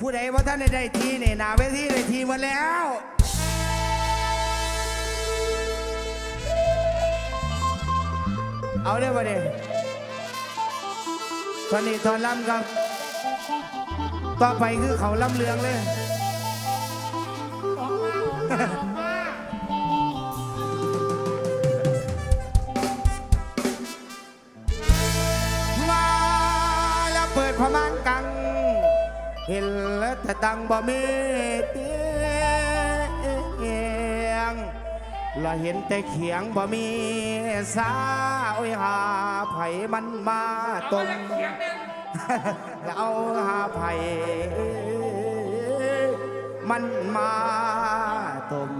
ผู้ใดว่าท่านได้ได้ทีนี่หนาเวทีได้ทีหมาแล้วเอาได้ปะเดี๋ยตอนนี้ตอนล่ำครับ ต่อไปคือเขาล่ำเลืองเลย ห็นแล้วแต่ตังบ่มีเตียงเราเห็นแต่เขียงบ่มีสาโอ้ยหาไผ่มันมาตมแล้วเอาหาไผ่มันมาตม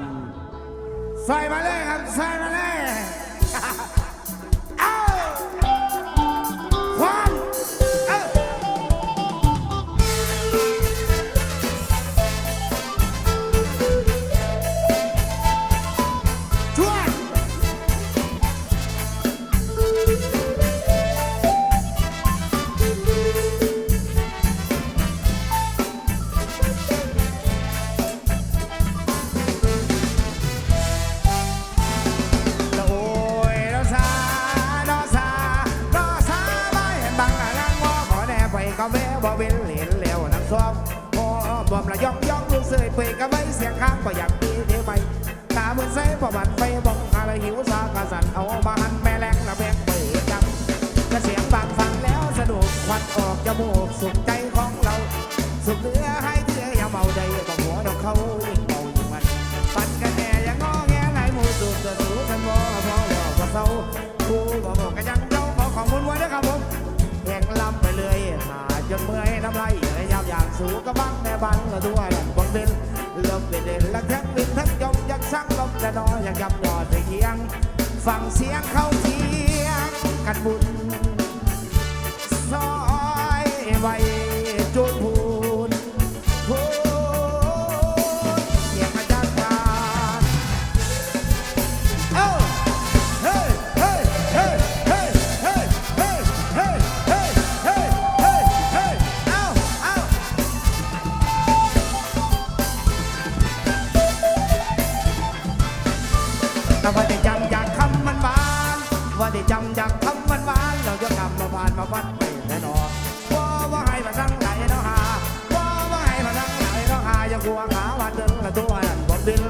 ใส่มาเลยครับใส่มาเลย ข้างก็อยากตีเดียวไปตาเมื่อใส่ประบันไฟบองอะไรหิวซากระสันเอามาหันแม่แรงละแบงเปิดจังกระเสียงบางฟังแล้วสนุกควันออกจมูกสุขใจของเรา สุขเหลือให้เธออย่าเมาใดบอกหัวดอกเขายิ่งเมายิ่งมันปั่นกันแน่อย่างงอแงไหนหมูสูบจะสูฉันบ่พอบอกว่าเศร้าครูบอกบอกกันยังเจ้าขอของคุณไว้ด้วยครับผมแข่งลำไปเลยหาจนเมื่อยน้ำลายเยยามอยากสูก็บังแม่บังละทั่วดันบน เป็นเริ่มเป็นเด่นละทั้งวินทั้งยมอยากสั่งลมจะนอนอยากยำยอดเคียง ฟังเสียงเข้าเทียงกันบุญซอยไว้ ว่าได้จำจากคำมันหวานว่าได้จำจากคำมันหวานเราจะนำมาผ่านมาวัดไปแน่นอนว่าว่าให้มาทั้งไหนเนาะหาว่าว่าให้มาทั้งไหนเนาะหาอย่ากลัวขาวันเดินละตัวนั่นบ่บิน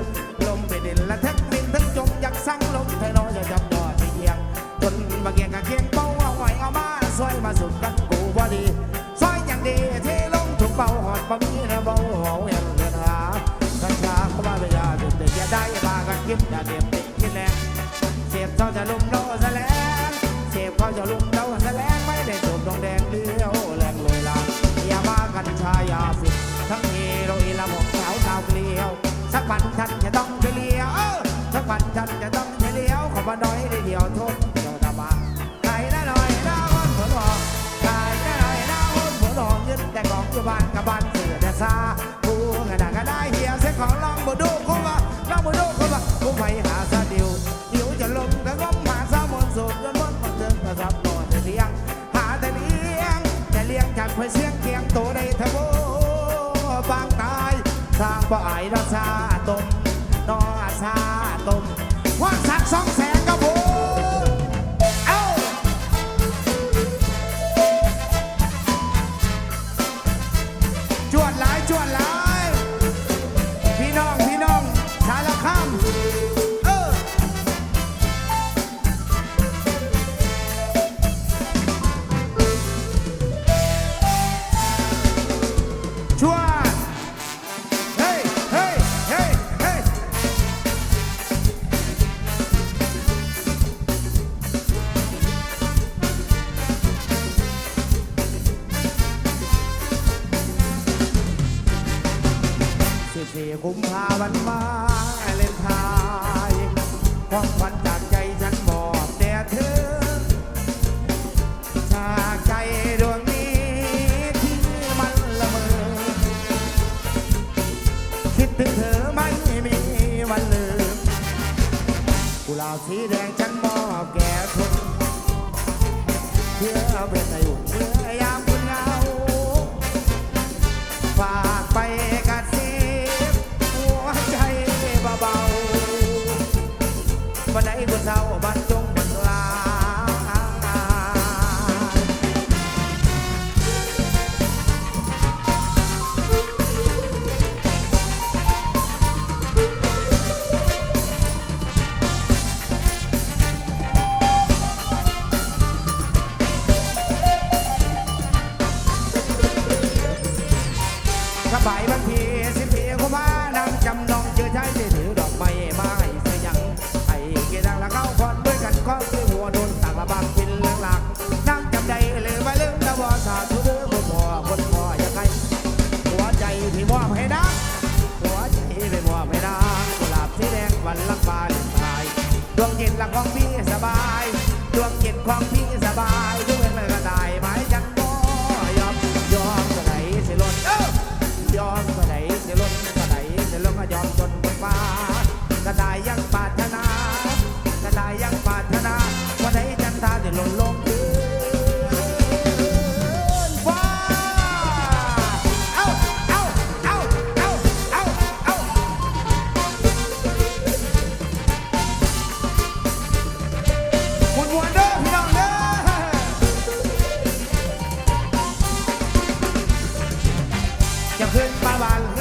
วันฉันจะต้องไปเลี้ยวสักวันฉันจะต้องไปเลี้ยวขอมาน้อยได้เดียวทนเจ้าตามาไก่ละหน่อยหน้าห้อนผลหอกไก่ละหน่อยหน้าห้อนผลหอกยึดแต่ของอยู่บ้านกับบ้านเสือแต่ซาผู้กระดาษก็ได้เหี่ยวเสียของลองบูดูคุ้มว่าลองบูดูคุ้มว่าผู้ไปหาซาดิวเดียวจะลงแต่งมหาสาวมนสูดจนมนต์มันเดินกระซับนอนแต่เลี้ยงหาแต่เลี้ยงแต่เลี้ยงจากไฟเสียงเคียงโตในทะโบบางตายสร้างบ่อายนอซาาพันธ์มาเลนไทายความฝันจากใจฉันมอบแด่เธอจากใจดวงนี้ที่มันละเมอคิดถึงเธอไม่มีวันลืมกุหลาบสีแดงฉันมอบแก่เธอเพื่อเป็นในอุ่นเมื่อยามคุณเหงาฝาก บนเท่า ดวงจิตหลังของพี่สบาย ดวงจิตของพี่สบาย ขึ้นมาวัน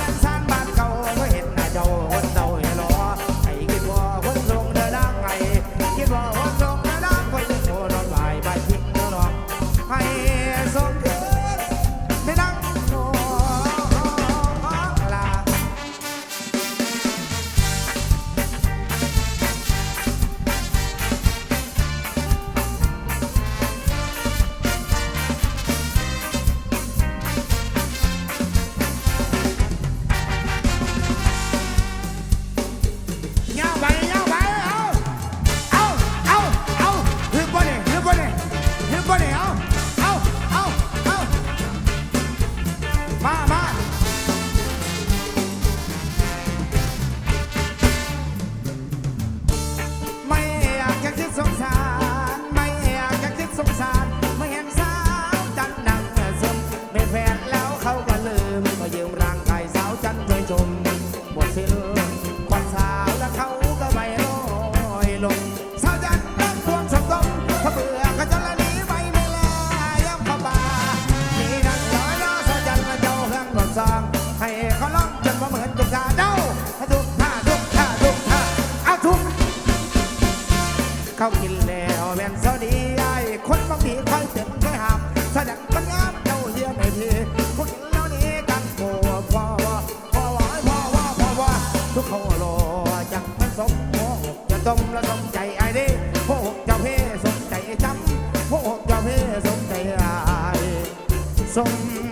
ากินแล้วแม่นเสดีไอ้คนบางทีคอยเต็อนคอยหัาแสดงปัญญาเจ้าเฮียในทีพวกกินแล้วนี้กันโัวพ่อว่าพ่อว่าพ่อว่าพ่อว่าทุกเขารอจังมันสมโอ้จะต้มและต้มใจไอ้ดิพวกเจ้าเพ่สมใจจำพวกเจ้าเพ่สมใจไอ้สม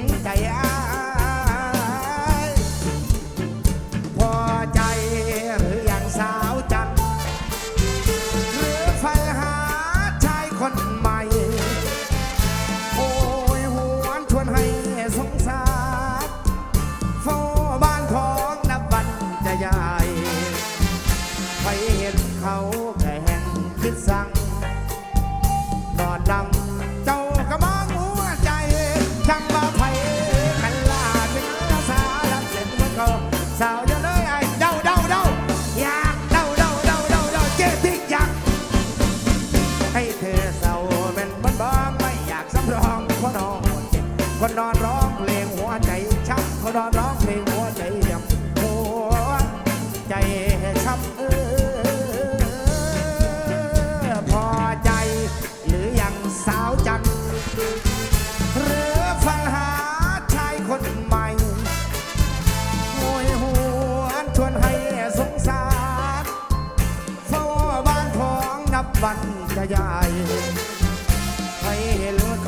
sao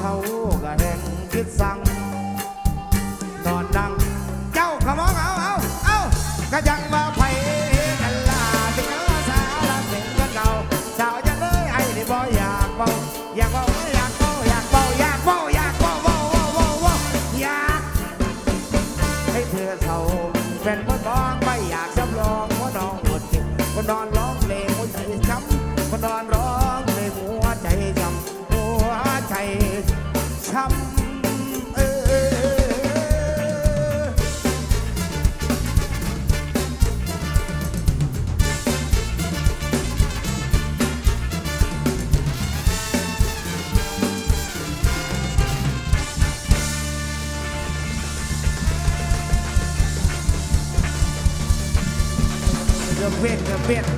าก็แห่งคิดสั่งนอนดัง เจ้าขมองเอาเอาเอาก็ยังมาไผกันลาถึงเอาสาวลำเสียงกันเราสาวจังเลยไอ้ที่บ่อยากเบาอยากเบาอยากเบาอยากเบาอยากเบาอยากเบาเบาเบาเบาอยากให้เธอเขาเป็นคนบ้องไม่อยากจำลองว่าน้องหมดจิตคนนอนร้อง ช้ำเออเดือะเวทเดอดเวท